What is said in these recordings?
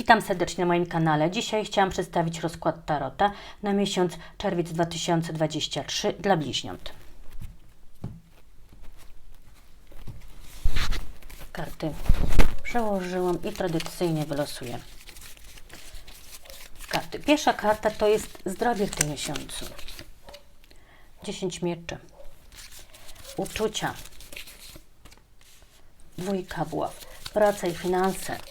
Witam serdecznie na moim kanale. Dzisiaj chciałam przedstawić rozkład Tarota na miesiąc czerwiec 2023 dla bliźniąt. Karty przełożyłam i tradycyjnie wylosuję. Karty. Pierwsza karta to jest zdrowie w tym miesiącu. 10 mieczy. Uczucia. Dwójka buław. Praca i finanse.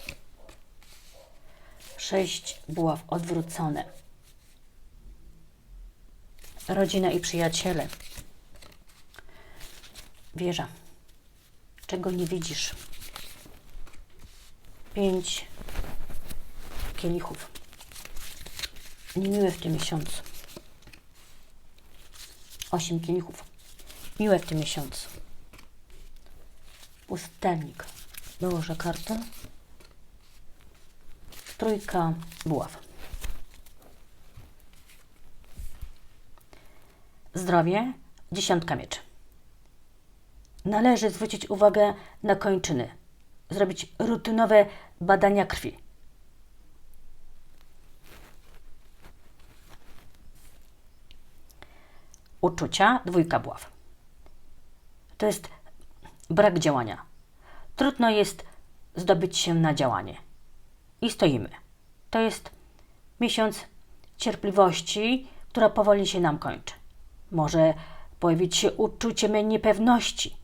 Sześć buław odwrócone. Rodzina i przyjaciele. Wieża. Czego nie widzisz? Pięć kielichów. Niemiłe w tym miesiącu. Osiem kielichów. Miłe w tym miesiącu. Pustelnik. Dołożę kartę. Trójka buław. Zdrowie. Dziesiątka mieczy. Należy zwrócić uwagę na kończyny. Zrobić rutynowe badania krwi. Uczucia. Dwójka buław. To jest brak działania. Trudno jest zdobyć się na działanie. I stoimy. To jest miesiąc cierpliwości, która powoli się nam kończy. Może pojawić się uczucie niepewności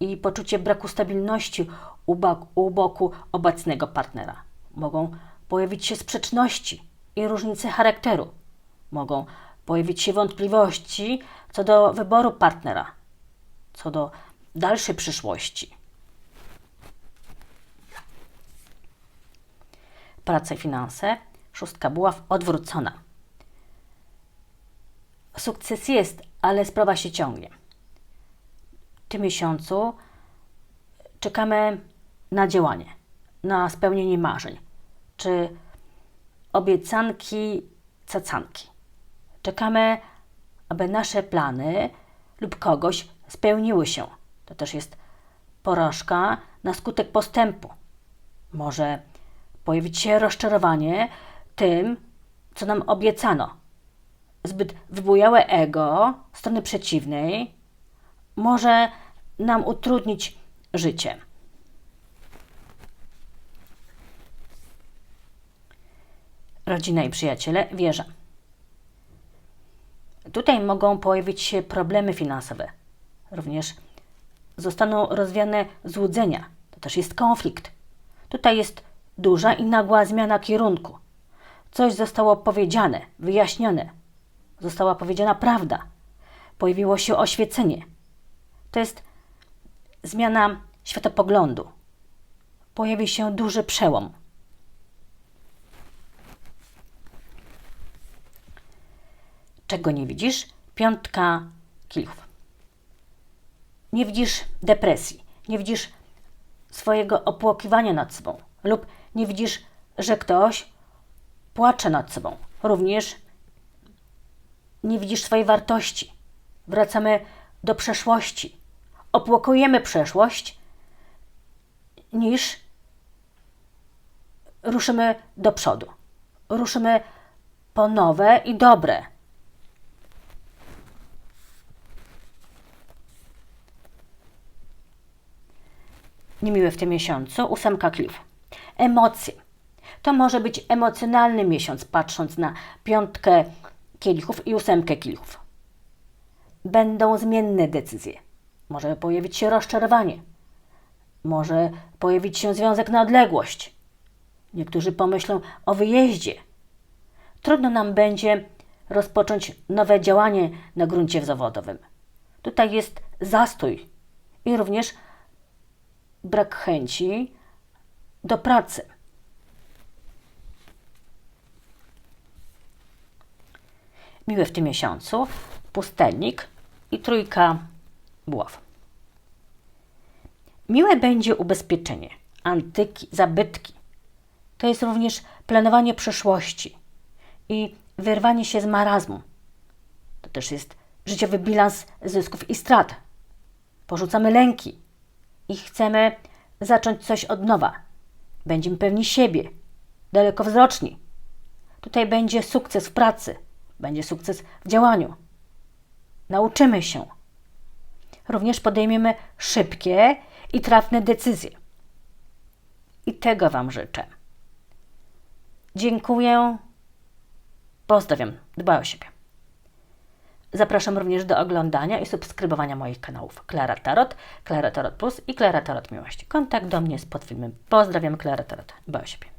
i poczucie braku stabilności u, bok, u boku obecnego partnera. Mogą pojawić się sprzeczności i różnice charakteru. Mogą pojawić się wątpliwości co do wyboru partnera, co do dalszej przyszłości. Praca i finanse. Szóstka buław odwrócona. Sukces jest, ale sprawa się ciągnie. W tym miesiącu czekamy na działanie, na spełnienie marzeń, czy obiecanki, cacanki. Czekamy, aby nasze plany lub kogoś spełniły się. To też jest porażka na skutek postępu. Może pojawić się rozczarowanie tym, co nam obiecano. Zbyt wybujałe ego strony przeciwnej może nam utrudnić życie. Rodzina i przyjaciele, wierzę. Tutaj mogą pojawić się problemy finansowe. Również zostaną rozwiane złudzenia. To też jest konflikt. Tutaj jest duża i nagła zmiana kierunku. Coś zostało powiedziane, wyjaśnione. Została powiedziana prawda. Pojawiło się oświecenie. To jest zmiana światopoglądu. Pojawi się duży przełom. Czego nie widzisz? Piątka kielichów. Nie widzisz depresji, nie widzisz swojego opłakiwania nad sobą lub nie widzisz, że ktoś płacze nad sobą. Również nie widzisz swojej wartości. Wracamy do przeszłości. Opłakujemy przeszłość, niż ruszymy do przodu. Ruszymy po nowe i dobre. Niemiłe w tym miesiącu ósemka kliw. Emocje. To może być emocjonalny miesiąc, patrząc na piątkę kielichów i ósemkę kielichów. Będą zmienne decyzje. Może pojawić się rozczarowanie. Może pojawić się związek na odległość. Niektórzy pomyślą o wyjeździe. Trudno nam będzie rozpocząć nowe działanie na gruncie zawodowym. Tutaj jest zastój i również brak chęci do pracy. Miłe w tym miesiącu pustelnik i trójka buław. Miłe będzie ubezpieczenie, antyki, zabytki. To jest również planowanie przyszłości i wyrwanie się z marazmu. To też jest życiowy bilans zysków i strat. Porzucamy lęki i chcemy zacząć coś od nowa. Będziemy pewni siebie. dalekowzroczni. Tutaj będzie sukces w pracy, będzie sukces w działaniu. Nauczymy się. Również podejmiemy szybkie i trafne decyzje. I tego Wam życzę. Dziękuję. Pozdrawiam. Dbaj o siebie. Zapraszam również do oglądania i subskrybowania moich kanałów Klara Tarot, Klara Tarot Plus i Klara Tarot Miłość. Kontakt do mnie jest pod filmem. Pozdrawiam, Klara Tarot. Dbaj o siebie.